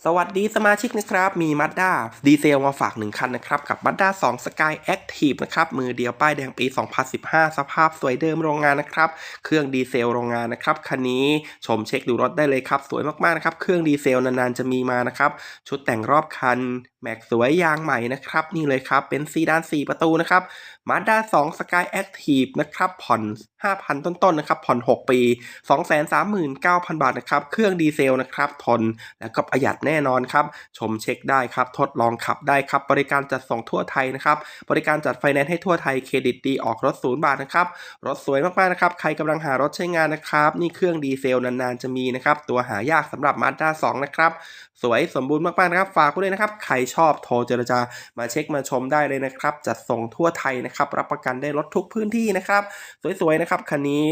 สวัสดีสมาชิกนะครับ มี Mazda ดีเซลมาฝาก 1 คันนะครับ กับ Mazda 2 Sky Active นะครับ มือเดียวป้ายแดงปี 2015 สภาพสวยเดิมโรงงานนะครับ เครื่องดีเซลโรงงานนะครับ คันนี้ชมเช็คดูรถได้เลยครับ สวยมากๆนะครับ เครื่องดีเซลนานๆจะมีมานะครับ ชุดแต่งรอบคัน แม็กสวยยางใหม่นะครับ นี่เลยครับเป็นซีดาน 4 ประตูนะครับ Mazda 2 Sky Active นะครับ ผ่อน 5,000 ต้นๆนะครับ ผ่อน 6 ปี 239,000 บาทนะครับ เครื่องดีเซลนะครับ ทน แล้วก็ประหยัดแน่นอนครับ ชมเช็คได้ครับ ทดลองขับได้ครับ บริการจัดส่งทั่วไทยนะครับ บริการจัดไฟแนนซ์ให้ทั่วไทยเครดิตดีออกรถศูนย์บาทนะครับ รถสวยมากๆนะครับ ใครกำลังหารถใช้งานนะครับ นี่เครื่องดีเซลนานๆจะมีนะครับ ตัวหายากสำหรับ Mazda 2นะครับ สวยสมบูรณ์มากๆนะครับ ฝากไว้เลยนะครับใครชอบโทรเจรจามาเช็คมาชมได้เลยนะครับ จัดส่งทั่วไทยนะครับ รับประกันได้รถทุกพื้นที่นะครับ สวยๆนะครับคันนี้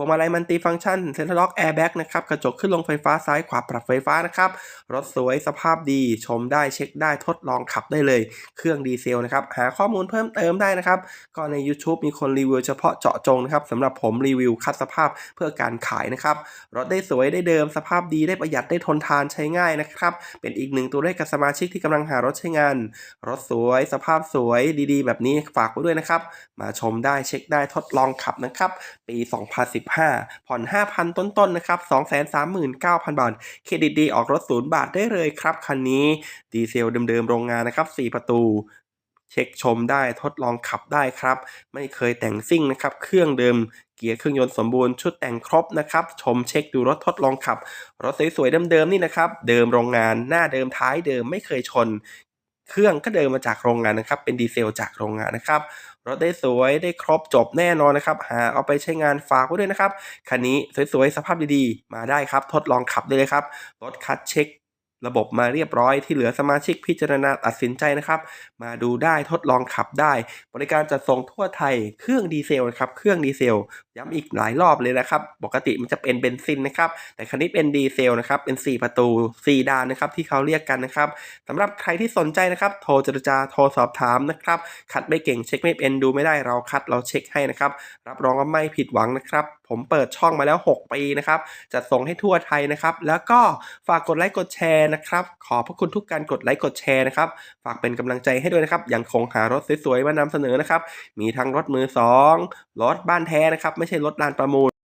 วงมาลัยมันติฟังก์ชันเซ็นทรัลล็อกแอร์แบ็กนะครับกระจกขึ้นลงไฟฟ้าซ้ายขวาปรับไฟฟ้านะครับรถสวยสภาพดีชมได้เช็คได้ทดลองขับได้เลย เครื่องดีเซลนะครับหาข้อมูลเพิ่มเติมได้นะครับก็ใน YouTube มีคนรีวิวเฉพาะเจาะจงนะครับสำหรับผมรีวิวคัดสภาพเพื่อการขายนะครับรถได้สวยได้เดิมสภาพดีได้ประหยัดได้ทนทานใช้ง่ายนะครับเป็นอีกหนึ่งตัวเลขกับสมาชิกที่กำลังหารถใช้งาน รถสวยสภาพสวยดีๆ แบบนี้ฝากไว้ด้วยนะครับมาชมได้เช็คได้ทดลองขับนะครับปี 2015ผ่อน 5,000 ต้นๆนะครับ 239,000 บาท เครดิตดีออกรถศูนย์บาทได้เลยครับ คันนี้ ดีเซลเดิมๆ โรงงานนะครับ 4 ประตู เช็คชมได้ทดลองขับได้ครับ ไม่เคยแต่งซิ่งนะครับ เครื่องเดิมเกียร์เครื่องยนต์สมบูรณ์ชุดแต่งครบนะครับ ชมเช็คดูรถทดลองขับ รถสวยๆเดิมๆนี่นะครับ เดิมโรงงานหน้าเดิมท้ายเดิมไม่เคยชน เครื่องก็เดินมาจากโรงงานนะครับ เป็นดีเซลจากโรงงานนะครับรถได้สวยได้ครบจบแน่นอนนะครับ หาเอาไปใช้งานฝากไว้ด้วยนะครับ คันนี้สวยๆ สภาพดีๆ มาได้ครับ ทดลองขับได้เลยครับ รถคัดเช็ค ระบบมาเรียบร้อยที่เหลือสมาชิกพิจารณาตัดสินใจนะครับ มาดูได้ทดลองขับได้ บริการจัดส่งทั่วไทย เครื่องดีเซลนะครับ เครื่องดีเซลย้ำอีกหลายรอบเลยนะครับ ปกติมันจะเป็นเบนซินนะครับ แต่คันนี้เป็นดีเซลนะครับ เป็น 4 ประตู 4 ดานนะครับ ที่เขาเรียกกันนะครับสำหรับใครที่สนใจนะครับ โทรเจรจา โทรสอบถามนะครับ คัดไม่เก่งเช็คไม่เป็นดูไม่ได้เราคัดเราเช็คให้นะครับ รับรองว่าไม่ผิดหวังนะครับ ผมเปิดช่องมาแล้ว 6 ปีนะครับจัดส่งให้ทั่วไทยนะครับ แล้วก็ฝากกดไลค์กดแชร์นะครับ ขอบพระคุณทุกการกดไลค์กดแชร์นะครับ ฝากเป็นกำลังใจให้ด้วยนะครับ ยังคงหารถสวยๆมานำเสนอนะครับ มีทั้งรถมือสองรถบ้านแท้นะครับ ไม่ใช่รถลานประมูล